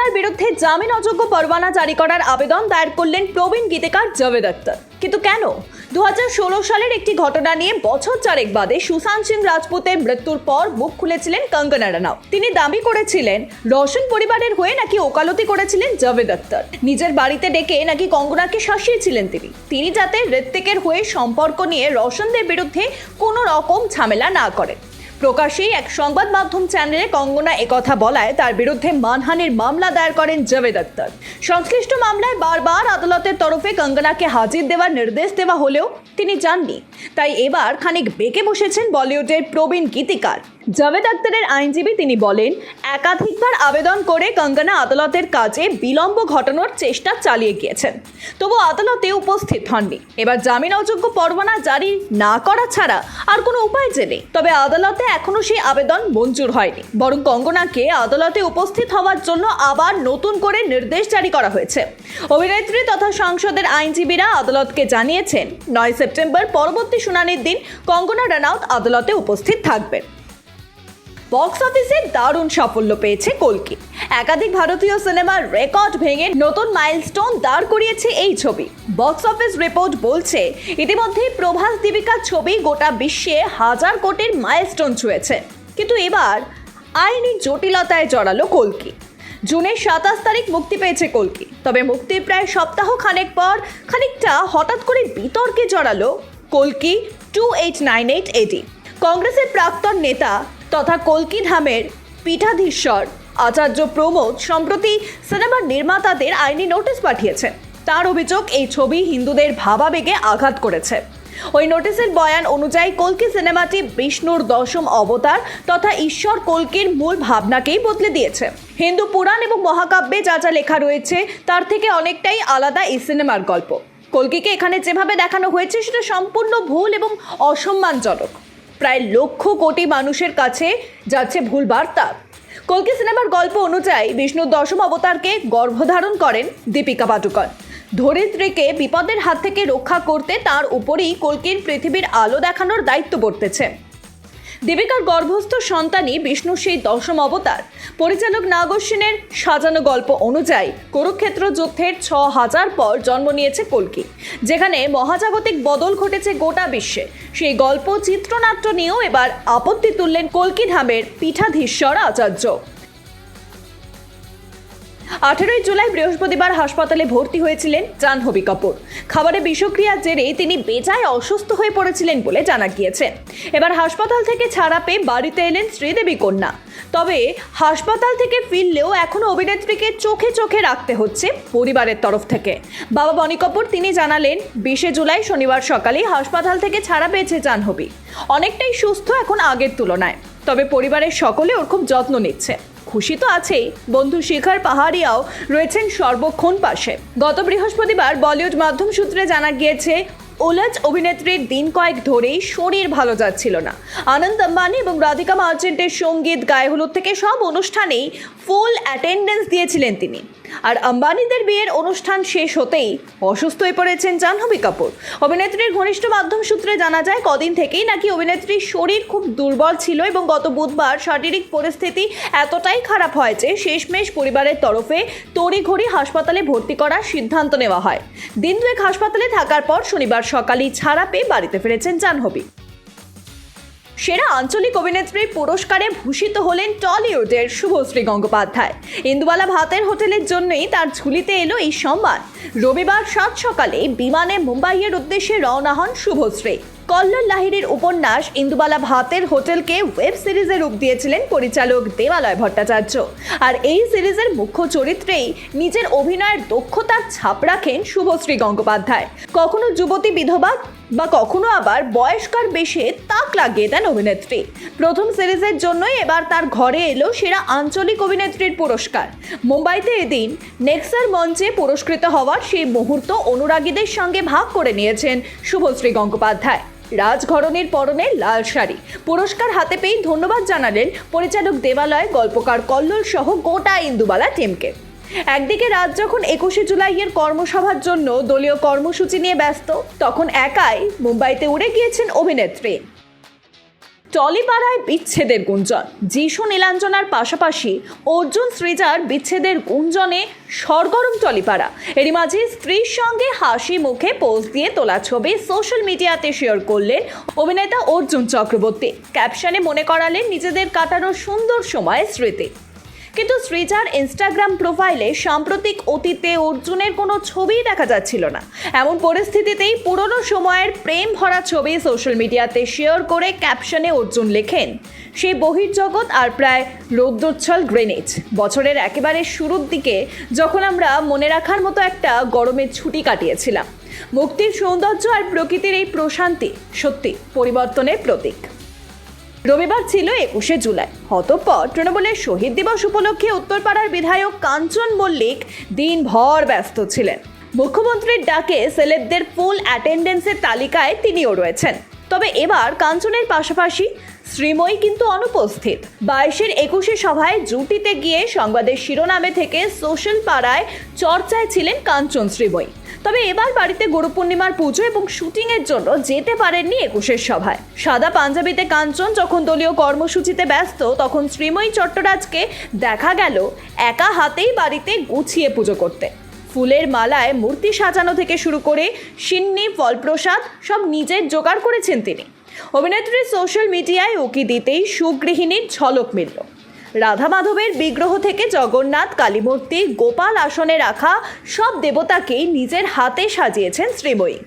কঙ্গনার বিরুদ্ধে জামিন অযোগ্য পরোয়ানা জারি করার আবেদন দায়ের করলেন প্রবীণ গীতিকার জাভেদ আক্তার। কিন্তু কেন? দু হাজার ষোলো সালের একটি ঘটনা নিয়ে বছর চারেক বাদে সুশান্ত সিং রাজপুতের মৃত্যুর পর মুখ খুলেছিলেন কঙ্গনা রানাও তিনি দাবি করেছিলেন, রোশন পরিবারের হয়ে নাকি ওকালতি করেছিলেন জাভেদ আক্তার। নিজের বাড়িতে ডেকে নাকি কঙ্গনাকে শাসিয়েছিলেন তিনি। তিনি যাতে ঋত্বিকের হয়ে সম্পর্ক নিয়ে রোশনদের বিরুদ্ধে কোনো রকম ঝামেলা না করেন। প্রকাশ্যেই এক সংবাদ মাধ্যম চ্যানেলে কঙ্গনা একথা বলায় তার বিরুদ্ধে মানহানির মামলা দায়ের করেন জাভেদ আক্তার সংশ্লিষ্ট মামলায় বারবার আদালতের তরফে কঙ্গনাকে হাজির দেওয়ার নির্দেশ দেওয়া হলেও তিনি যাননি তাই এবার খানিক বেঁকে বসেছেন বলিউডের প্রবীণ গীতিকার। জাভেদ আক্তারের আইনজীবী তিনি বলেন, একাধিকবার আবেদন করে কঙ্গনা আদালতের কাজে বিলম্ব ঘটানোর চেষ্টা চালিয়ে গিয়েছেন। তবু আদালতে উপস্থিত হননি। এবার জামিন অযোগ্য পরোয়ানা জারি না করা ছাড়া আর কোনো উপায় যে নেই তবে আদালতে এখনও সেই আবেদন মঞ্জুর হয়নি। বরং কঙ্গনাকে আদালতে উপস্থিত হওয়ার জন্য আবার নতুন করে নির্দেশ জারি করা হয়েছে। অভিনেত্রী তথা সংসদের আইনজীবীরা আদালতকে জানিয়েছেন, নয় সেপ্টেম্বর পরবর্তী শুনানির দিন কঙ্গনা রানাউত আদালতে উপস্থিত থাকবেন। বক্স অফিসে দারুণ সাফল্য পেয়েছে কলকি। একাধিক ভারতীয় সিনেমার রেকর্ড ভেঙে নতুন মাইলস্টোন দাঁড় করিয়েছে এই ছবি। বক্স অফিস রিপোর্ট বলছে, ইতিমধ্যে প্রভাস দীপিকার ছবি গোটা বিশ্বে হাজার কোটির মাইলস্টোন ছুঁয়েছে। কিন্তু এবার আইনি জটিলতায় জড়ালো কলকি। জুনের সাতাশ তারিখ মুক্তি পেয়েছে কলকি। তবে মুক্তির প্রায় সপ্তাহ খানেক পর খানিকটা হঠাৎ করে বিতর্কে জড়ালো কলকি two eight nine eight AD. কংগ্রেসের প্রাক্তন নেতা তথা কলকি ধামের পীঠাধীশ্বর আচার্য প্রমোদ সম্প্রতি সিনেমার নির্মাতাদের আইনি নোটিশ পাঠিয়েছেন। তার অভিযোগ, এই ছবি হিন্দুদের ভাবাবেগে আঘাত করেছে। ওই নোটিশের বয়ান অনুযায়ী কলকি সিনেমাটি বিষ্ণুর দশম অবতার তথা ঈশ্বর কলকির মূল ভাবনাকেই বদলে দিয়েছে। হিন্দু পুরাণ এবং মহাকাব্যে যা যা লেখা রয়েছে, তার থেকে অনেকটাই আলাদা এই সিনেমার গল্প। কলকিকে এখানে যেভাবে দেখানো হয়েছে, সেটা সম্পূর্ণ ভুল এবং অসম্মানজনক। প্রায় লক্ষ কোটি মানুষের কাছে যাচ্ছে ভুল বার্তা কলকি সিনেমার গল্প অনুযায়ী বিষ্ণুর দশম অবতারকে গর্ভধারণ করেন দীপিকা পাডুকন। ধরিত্রীকে বিপদের হাত থেকে রক্ষা করতে তার উপরেই কলকির পৃথিবীর আলো দেখানোর দায়িত্ব পড়তেছে দীপিকার গর্ভস্থ সন্তানই বিষ্ণু সেই দশম অবতার। পরিচালক নাগর সেনের সাজানো গল্প অনুযায়ী কুরুক্ষেত্র যুদ্ধের ছ হাজার পর জন্ম নিয়েছে কলকি, যেখানে মহাজাগতিক বদল ঘটেছে গোটা বিশ্বে। সেই গল্প, চিত্রনাট্য নিয়েও এবার আপত্তি তুললেন কলকি ধামের পীঠাধীশ্বর আচার্য। আঠেরোই জুলাই বৃহস্পতিবার হাসপাতালে ভর্তি হয়েছিলেন জাহ্নবী কাপুর। খাবারে বিষক্রিয়ার জেরে তিনি বেজায় অসুস্থ হয়ে পড়েছিলেন বলে জানা গিয়েছে। এবার হাসপাতাল থেকে ছাড়া পেয়ে বাড়িতে এলেন শ্রীদেবী কন্যা। তবে হাসপাতাল থেকে ফিরলেও এখনও অভিনেত্রীকে চোখে চোখে রাখতে হচ্ছে পরিবারের তরফ থেকে। বাবা বনি কাপুর, তিনি জানালেন, বিশে জুলাই শনিবার সকালে হাসপাতাল থেকে ছাড়া পেয়েছে জাহ্নবী। অনেকটাই সুস্থ এখন আগের তুলনায়। তবে পরিবারের সকলে ওর খুব যত্ন নিচ্ছে। খুশি তো আছেই। বন্ধু শিখার পাহাড়িয়াও রয়েছেন সর্বক্ষণ পাশে। গত বৃহস্পতিবার বলিউড মাধ্যম সূত্রে জানা গিয়েছে, ওলাজ অভিনেত্রীর দিন কয়েক ধরেই শরীর ভালো যাচ্ছিল না। আনন্দ আম্বানি এবং রাধিকা মার্চেন্টের সংগীত, গায়ে হলুদ থেকে সব অনুষ্ঠানেই ফুল অ্যাটেন্ডেন্স দিয়েছিলেন তিনি। আর আম্বানিদের বিয়ের অনুষ্ঠান শেষ হতেই অসুস্থ হয়ে পড়েছেন জাহ্নবী কাপুর। অভিনেত্রীর ঘনিষ্ঠ মাধ্যম সূত্রে জানা যায়, কদিন থেকেই নাকি অভিনেত্রীর শরীর খুব দুর্বল ছিল এবং গত বুধবার শারীরিক পরিস্থিতি এতটাই খারাপ হয় যে শেষমেশ পরিবারের তরফে তড়িঘড়ি হাসপাতালে ভর্তি করার সিদ্ধান্ত নেওয়া হয়। দিন দুয়েক হাসপাতালে থাকার পর শনিবার সকালেই ছাড়া পেয়ে বাড়িতে ফিরেছেন জাহ্নবী। সেরা আঞ্চলিক অভিনেত্রী পুরস্কারে ভূষিত হলেন টলিউডের শুভশ্রী গঙ্গোপাধ্যায়। ইন্দুবালা ভাতের হোটেলের জন্যই তার ঝুলিতে এলো এই সম্মান। রবিবার সাত সকালে বিমানে মুম্বাইয়ের উদ্দেশ্যে রওনা হন শুভশ্রী। কল্লোল লাহিড়ির উপন্যাস ইন্দুবালা ভাতের হোটেলকে ওয়েব সিরিজে রূপ দিয়েছিলেন পরিচালক দেবালয় ভট্টাচার্য। আর এই সিরিজের মুখ্য চরিত্রেই নিজের অভিনয়ের দক্ষতার ছাপ রাখেন শুভশ্রী গঙ্গোপাধ্যায়। কখনো যুবতী বিধবা বা কখনো আবার বয়স্কার বেশে তাক লাগিয়ে দেন অভিনেত্রী। প্রথম সিরিজের জন্যই এবার তার ঘরে এলো সেরা আঞ্চলিক অভিনেত্রীর পুরস্কার। মুম্বাইতে এদিন নেক্সার মঞ্চে পুরস্কৃত হওয়ার সেই মুহূর্ত অনুরাগীদের সঙ্গে ভাগ করে নিয়েছেন শুভশ্রী গঙ্গোপাধ্যায়। রাজঘরণের পরনে লাল শাড়ি। পুরস্কার হাতে পেয়েই ধন্যবাদ জানালেন পরিচালক দেবালয় গল্পকার কল্লোল সহ গোটা ইন্দুবালা টিমকে একদিকে রাত যখন একুশে জুলাইয়ের কর্মসভার জন্য দলীয় কর্মসূচি নিয়ে ব্যস্ত, তখন একাই মুম্বাইতে উড়ে গিয়েছেন অভিনেত্রী। টলিপাড়ায় বিচ্ছেদের গুঞ্জন। যিশু নীলাঞ্জনার পাশাপাশি অর্জুন সৃজার বিচ্ছেদের গুঞ্জনে সরগরম টলিপাড়া। এরই মাঝে স্ত্রীর সঙ্গে হাসি মুখে পোস্ট দিয়ে তোলা ছবি সোশ্যাল মিডিয়াতে শেয়ার করলেন অভিনেতা অর্জুন চক্রবর্তী। ক্যাপশনে মনে করালেন নিজেদের কাটানো সুন্দর সময় স্মৃতি। কিন্তু সৃজার ইনস্টাগ্রাম প্রোফাইলে সাম্প্রতিক অতীতে অর্জুনের কোনো ছবিই দেখা যাচ্ছিল না। এমন পরিস্থিতিতেই পুরনো সময়ের প্রেম ভরা ছবি সোশ্যাল মিডিয়াতে শেয়ার করে ক্যাপশনে অর্জুন লেখেন সেই বহির্জগৎ আর প্রায় রৌদ্রোচ্ছল গ্রেনেজ বছরের একেবারে শুরুর দিকে যখন আমরা মনে রাখার মতো একটা গরমের ছুটি কাটিয়েছিলাম। মুক্তির সৌন্দর্য আর প্রকৃতির এই প্রশান্তি সত্যি পরিবর্তনের প্রতীক। রবিবার ছিল একুশে জুলাই। অতঃপর তৃণমূলের শহীদ দিবস উপলক্ষে উত্তরপাড়ার বিধায়ক কাঞ্চন মল্লিক দিনভর ব্যস্ত ছিলেন। মুখ্যমন্ত্রীর ডাকে সেলেবদের ফুল অ্যাটেন্ডেন্সের তালিকায় তিনিও রয়েছেন। তবে এবার কাঞ্চনের পাশাপাশি শ্রীময়ী কিন্তু অনুপস্থিত। বাইশের একুশে সভায় জুটিতে গিয়ে সংবাদের শিরোনামে থেকে সোশ্যাল পাড়ায় চর্চায় ছিলেন কাঞ্চন শ্রীময়ী। তবে এবার বাড়িতে গুরু পূর্ণিমার পুজো এবং শুটিংয়ের জন্য যেতে পারেননি একুশের সভায়। সাদা পাঞ্জাবিতে কাঞ্চন যখন দলীয় কর্মসূচিতে ব্যস্ত, তখন শ্রীময়ী চট্টরাজকে দেখা গেল একা হাতেই বাড়িতে গুছিয়ে পুজো করতে। ফুলের মালায় মূর্তি সাজানো থেকে শুরু করে সিন্নি, ফলপ্রসাদ, সব নিজের জোগাড় করেছেন তিনি। অভিনেত্রীর সোশ্যাল মিডিয়ায় উকি দিতেই সুগৃহিণীর ঝলক মিলল। রাধা মাধবের বিগ্রহ থেকে জগন্নাথ, কালীমূর্তি, গোপাল আসনে রাখা সব দেবতাকেই নিজের হাতে সাজিয়েছেন শ্রীময়ী।